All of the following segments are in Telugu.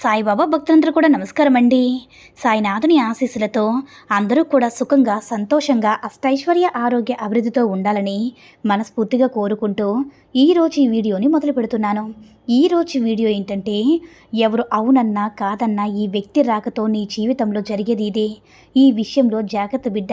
సాయిబాబా భక్తులందరూ కూడా నమస్కారం అండి సాయినాథుని ఆశీస్సులతో అందరూ కూడా సుఖంగా సంతోషంగా అష్టైశ్వర్య ఆరోగ్య అభివృద్ధితో ఉండాలని మనస్ఫూర్తిగా కోరుకుంటూ ఈరోజు ఈ వీడియోని మొదలు పెడుతున్నాను. ఈరోజు వీడియో ఏంటంటే ఎవరు అవునన్నా కాదన్నా ఈ వ్యక్తి రాకతో నీ జీవితంలో జరిగేది ఇదే. ఈ విషయంలో జాగ్రత్త బిడ్డ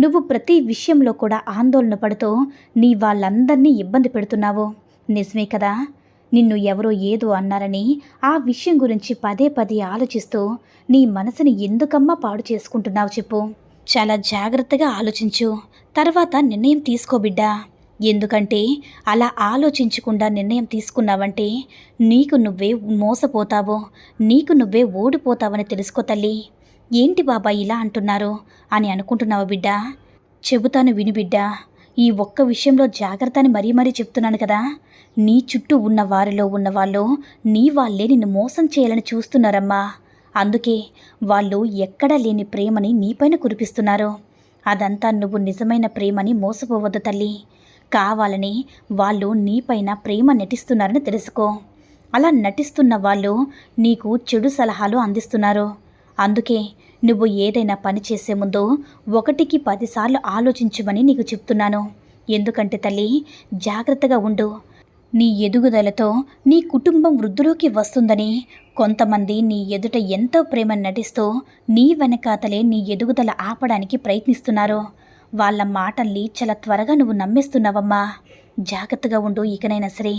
నువ్వు ప్రతి విషయంలో కూడా ఆందోళన పడుతూ నీ వాళ్ళందరినీ ఇబ్బంది పెడుతున్నావు. నిజమే కదా? నిన్ను ఎవరో ఏదో అన్నారని ఆ విషయం గురించి పదే పదే ఆలోచిస్తూ నీ మనసుని ఎందుకమ్మా పాడు చేసుకుంటున్నావు చెప్పు. చాలా జాగ్రత్తగా ఆలోచించు. తర్వాత నిర్ణయం తీసుకో బిడ్డా. ఎందుకంటే అలా ఆలోచించకుండా నిర్ణయం తీసుకున్నావంటే నీకు నువ్వే మోసపోతావో. నీకు నువ్వే ఓడిపోతావని తెలుసుకో తల్లి. ఏంటి బాబా ఇలా అంటున్నారు? అని అనుకుంటున్నావు బిడ్డ? చెబుతాను విను బిడ్డ ఈ ఒక్క విషయంలో జాగ్రత్త అని మరీ మరీ చెప్తున్నాను కదా. నీ చుట్టూ ఉన్న వారిలో ఉన్నవాళ్ళు నీ వాళ్ళే నిన్ను మోసం చేయాలని చూస్తున్నారమ్మా. అందుకే వాళ్ళు ఎక్కడా లేని ప్రేమని నీపైన కురిపిస్తున్నారు. అదంతా నువ్వు నిజమైన ప్రేమని మోసపోవద్దు తల్లి. కావాలని వాళ్ళు నీపైన ప్రేమ నటిస్తున్నారని తెలుసుకో. అలా నటిస్తున్న వాళ్ళు నీకు చెడు సలహాలు అందిస్తున్నారు. అందుకే నువ్వు ఏదైనా పని చేసే ముందు ఒకటికి పదిసార్లు ఆలోచించమని నీకు చెప్తున్నాను. ఎందుకంటే తల్లి జాగ్రత్తగా ఉండు. నీ ఎదుగుదలతో నీ కుటుంబం వృద్ధిలోకి వస్తుందని కొంతమంది నీ ఎదుట ఎంతో ప్రేమ నటిస్తూ నీ వెనకాతలే నీ ఎదుగుదల ఆపడానికి ప్రయత్నిస్తున్నారు. వాళ్ళ మాటల్ని చాలా త్వరగా నువ్వు నమ్మేస్తున్నావమ్మా. జాగ్రత్తగా ఉండు ఇకనైనా సరే.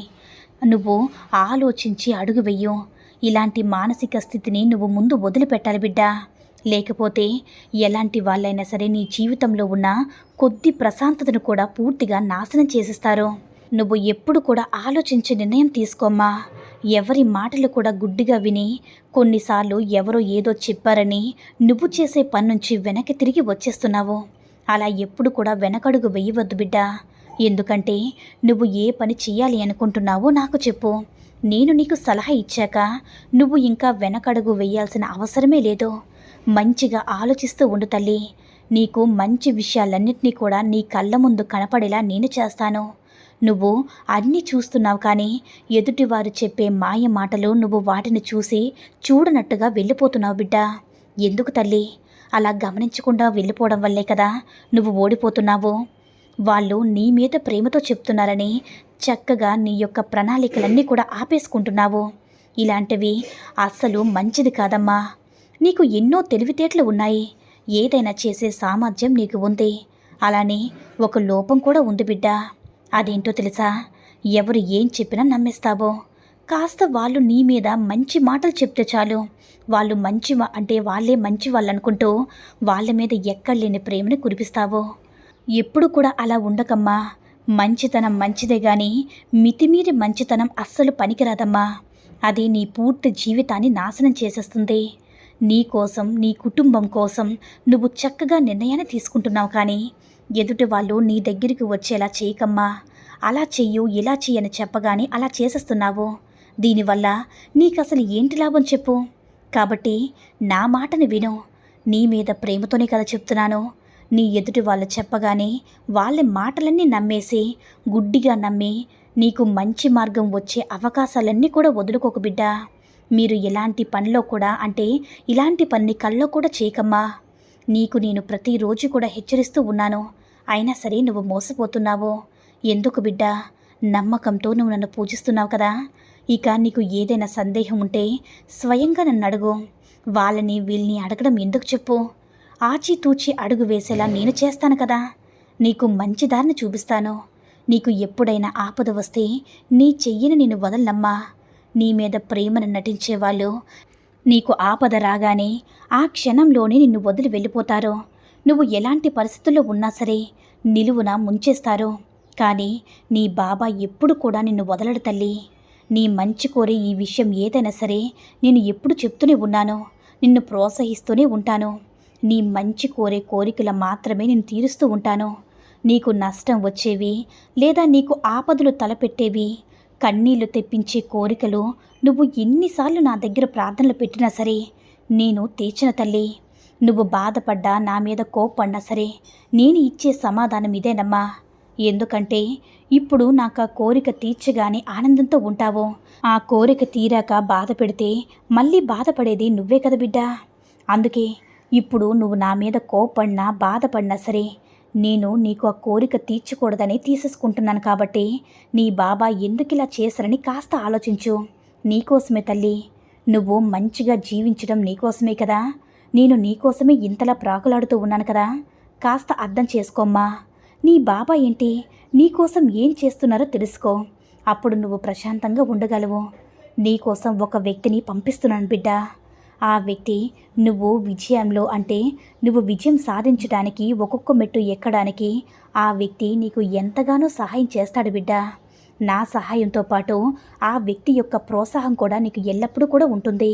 నువ్వు ఆలోచించి అడుగు వెయ్యు ఇలాంటి మానసిక స్థితిని నువ్వు ముందు వదిలిపెట్టాలి బిడ్డా. లేకపోతే ఎలాంటి వాళ్ళైనా సరే నీ జీవితంలో ఉన్న కొద్ది ప్రశాంతతను కూడా పూర్తిగా నాశనం చేసేస్తారు. నువ్వు ఎప్పుడు కూడా ఆలోచించి నిర్ణయం తీసుకోమ్మా. ఎవరి మాటలు కూడా గుడ్డిగా విని కొన్నిసార్లు ఎవరో ఏదో చెప్పారని నువ్వు చేసే పని నుంచి వెనక్కి తిరిగి వచ్చేస్తున్నావు. అలా ఎప్పుడు కూడా వెనకడుగు వెయ్యవద్దు బిడ్డా. ఎందుకంటే నువ్వు ఏ పని చేయాలి అనుకుంటున్నావో నాకు చెప్పు. నేను నీకు సలహా ఇచ్చాక నువ్వు ఇంకా వెనకడుగు వెయ్యాల్సిన అవసరమే లేదు. మంచిగా ఆలోచిస్తూ ఉండు తల్లి. నీకు మంచి విషయాలన్నింటినీ కూడా నీ కళ్ళ ముందు కనపడేలా నేను చేస్తాను. నువ్వు అన్నీ చూస్తున్నావు కానీ ఎదుటివారు చెప్పే మాయ మాటలు నువ్వు వాటిని చూసి చూడనట్టుగా వెళ్ళిపోతున్నావు బిడ్డ. ఎందుకు తల్లి? అలా గమనించకుండా వెళ్ళిపోవడం వల్లే కదా నువ్వు ఓడిపోతున్నావు. వాళ్ళు నీ మీద ప్రేమతో చెప్తున్నారని చక్కగా నీ యొక్క ప్రణాళికలన్నీ కూడా ఆపేసుకుంటున్నావు. ఇలాంటివి అస్సలు మంచిది కాదమ్మా. నీకు ఎన్నో తెలివితేటలు ఉన్నాయి. ఏదైనా చేసే సామర్థ్యం నీకు ఉంది. అలానే ఒక లోపం కూడా ఉంది బిడ్డ. అదేంటో తెలుసా? ఎవరు ఏం చెప్పినా నమ్మేస్తావో. కాస్త వాళ్ళు నీ మీద మంచి మాటలు చెప్తే చాలు. వాళ్ళు మంచి అంటే వాళ్ళే మంచి వాళ్ళు అనుకుంటూ వాళ్ళ మీద ఎక్కడ లేని ప్రేమని కురిపిస్తావో. ఎప్పుడు కూడా అలా ఉండకమ్మా. మంచితనం మంచిదే గాని మితిమీరి మంచితనం అస్సలు పనికిరాదమ్మా. అది నీ పూర్తి జీవితాన్ని నాశనం చేసేస్తుంది. నీ కోసం నీ కుటుంబం కోసం నువ్వు చక్కగా నిర్ణయాన్ని తీసుకుంటున్నావు కానీ ఎదుటి వాళ్ళు నీ దగ్గరికి వచ్చేలా చేయకమ్మా. అలా చెయ్యు ఇలా చెయ్యని చెప్పగానే అలా చేసేస్తున్నావు. దీనివల్ల నీకు అసలు ఏంటి లాభం చెప్పు. కాబట్టి నా మాటను విను. నీ మీద ప్రేమతోనే కదా చెప్తున్నాను. నీ ఎదుటి వాళ్ళు చెప్పగానే వాళ్ళ మాటలన్నీ నమ్మేసి గుడ్డిగా నమ్మి నీకు మంచి మార్గం వచ్చే అవకాశాలన్నీ కూడా వదులుకోక బిడ్డ. మీరు ఎలాంటి పనిలో కూడా అంటే ఇలాంటి పని కల్లో కూడా చేయకమ్మా. నీకు నేను ప్రతిరోజు కూడా హెచ్చరిస్తూ ఉన్నాను. అయినా సరే నువ్వు మోసపోతున్నావు. ఎందుకు బిడ్డ? నమ్మకంతో నువ్వు నన్ను పూజిస్తున్నావు కదా. ఇక నీకు ఏదైనా సందేహం ఉంటే స్వయంగా నన్ను అడుగు. వాళ్ళని వీళ్ళని అడగడం ఎందుకు చెప్పు? ఆచితూచి అడుగు వేసేలా నేను చేస్తాను కదా. నీకు మంచి దారిని చూపిస్తాను. నీకు ఎప్పుడైనా ఆపద వస్తే నీ చెయ్యిని నేను వదలనమ్మా. నీ మీద ప్రేమను నటించేవాళ్ళు నీకు ఆపద రాగానే ఆ క్షణంలోనే నిన్ను వదిలి వెళ్ళిపోతారు. నువ్వు ఎలాంటి పరిస్థితుల్లో ఉన్నా సరే నిలువున ముంచేస్తారు. కానీ నీ బాబా ఎప్పుడు కూడా నిన్ను వదలడు తల్లి. నీ మంచి కోరే ఈ విషయం ఏదైనా సరే నేను ఎప్పుడు చెప్తూనే ఉన్నాను. నిన్ను ప్రోత్సహిస్తూనే ఉంటాను. నీ మంచి కోరే కోరికలు మాత్రమే నేను తీరుస్తూ ఉంటాను. నీకు నష్టం వచ్చేవి లేదా నీకు ఆపదలు తలపెట్టేవి కన్నీళ్ళు తెప్పించే కోరికలు నువ్వు ఎన్నిసార్లు నా దగ్గర ప్రార్థనలు పెట్టినా సరే నేను తీర్చిన తల్లి. నువ్వు బాధపడ్డా నా మీద కోప్పడినా సరే నేను ఇచ్చే సమాధానం ఇదేనమ్మా. ఎందుకంటే ఇప్పుడు నాకు ఆ కోరిక తీర్చగానే ఆనందంతో ఉంటావు. ఆ కోరిక తీరాక బాధ పెడితే మళ్ళీ బాధపడేది నువ్వే కదా బిడ్డా. అందుకే ఇప్పుడు నువ్వు నా మీద కోపడినా బాధపడినా సరే నేను నీకు ఆ కోరిక తీర్చకూడదని తీసేసుకుంటున్నాను కాబట్టి నీ బాబా ఎందుకు ఇలా చేశారని కాస్త ఆలోచించు. నీకోసమే తల్లి నువ్వు మంచిగా జీవించడం నీకోసమే కదా. నేను నీకోసమే ఇంతలా ప్రాకులాడుతూ ఉన్నాను కదా. కాస్త అర్థం చేసుకోమ్మా. నీ బాబా ఏంటి? నీకోసం ఏం చేస్తున్నారో తెలుసుకో. అప్పుడు నువ్వు ప్రశాంతంగా ఉండగలవు. నీకోసం ఒక వ్యక్తిని పంపిస్తున్నాను బిడ్డ. ఆ వ్యక్తి నువ్వు విజయంలో అంటే నువ్వు విజయం సాధించడానికి ఒక్కొక్క మెట్టు ఎక్కడానికి ఆ వ్యక్తి నీకు ఎంతగానో సహాయం చేస్తాడు బిడ్డ. నా సహాయంతో పాటు ఆ వ్యక్తి యొక్క ప్రోత్సాహం కూడా నీకు ఎల్లప్పుడూ కూడా ఉంటుంది.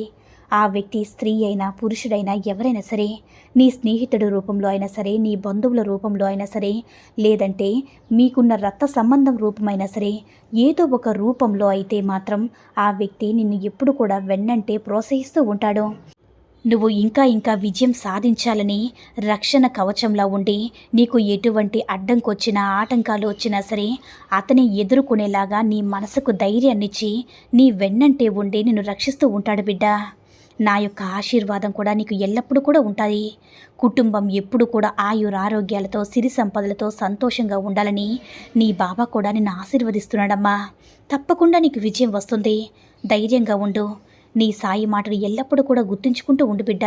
ఆ వ్యక్తి స్త్రీ అయినా పురుషుడైనా ఎవరైనా సరే నీ స్నేహితుడి రూపంలో అయినా సరే నీ బంధువుల రూపంలో అయినా సరే లేదంటే మీకున్న రక్త సంబంధం రూపమైనా సరే ఏదో ఒక రూపంలో అయితే మాత్రం ఆ వ్యక్తి నిన్ను ఎప్పుడు కూడా వెన్నంటే ప్రోత్సహిస్తూ ఉంటాడు. నువ్వు ఇంకా ఇంకా విజయం సాధించాలని రక్షణ కవచంలా ఉండి నీకు ఎటువంటి అడ్డంకొచ్చినా ఆటంకాలు వచ్చినా సరే అతని ఎదుర్కొనేలాగా నీ మనసుకు ధైర్యాన్నిచ్చి నీ వెన్నంటే ఉండి నిన్ను రక్షిస్తూ ఉంటాడు బిడ్డ. నా యొక్క ఆశీర్వాదం కూడా నీకు ఎల్లప్పుడూ కూడా ఉంటుంది. కుటుంబం ఎప్పుడు కూడా ఆయుర ఆరోగ్యాలతో సిరి సంపదలతో సంతోషంగా ఉండాలని నీ బాబా కూడా నిన్ను ఆశీర్వదిస్తున్నాడమ్మా. తప్పకుండా నీకు విజయం వస్తుంది. ధైర్యంగా ఉండు. నీ సాయి మాటలు ఎల్లప్పుడూ కూడా గుర్తుంచుకుంటూ ఉండు బిడ్డ.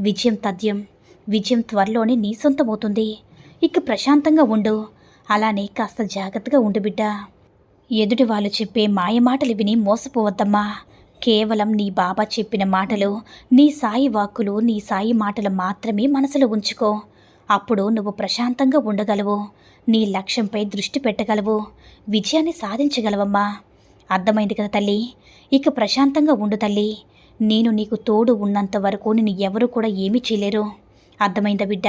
విజయం తథ్యం. విజయం త్వరలోనే నీ సొంతమవుతుంది. ఇక ప్రశాంతంగా ఉండు. అలానే కాస్త జాగ్రత్తగా ఉండు బిడ్డ. ఎదుటి వాళ్ళు చెప్పే మాయ మాటలు విని మోసపోవద్దమ్మా. కేవలం నీ బాబా చెప్పిన మాటలు నీ సాయి వాక్కులు నీ సాయి మాటలు మాత్రమే మనసులో ఉంచుకో. అప్పుడు నువ్వు ప్రశాంతంగా ఉండగలవు. నీ లక్ష్యంపై దృష్టి పెట్టగలవు. విజయాన్ని సాధించగలవమ్మా. అర్థమైంది కదా తల్లి? ఇక ప్రశాంతంగా ఉండు తల్లి. నేను నీకు తోడు ఉన్నంత వరకు నిన్ను ఎవరు కూడా ఏమీ చేయలేరు. అర్థమైందా బిడ్డ?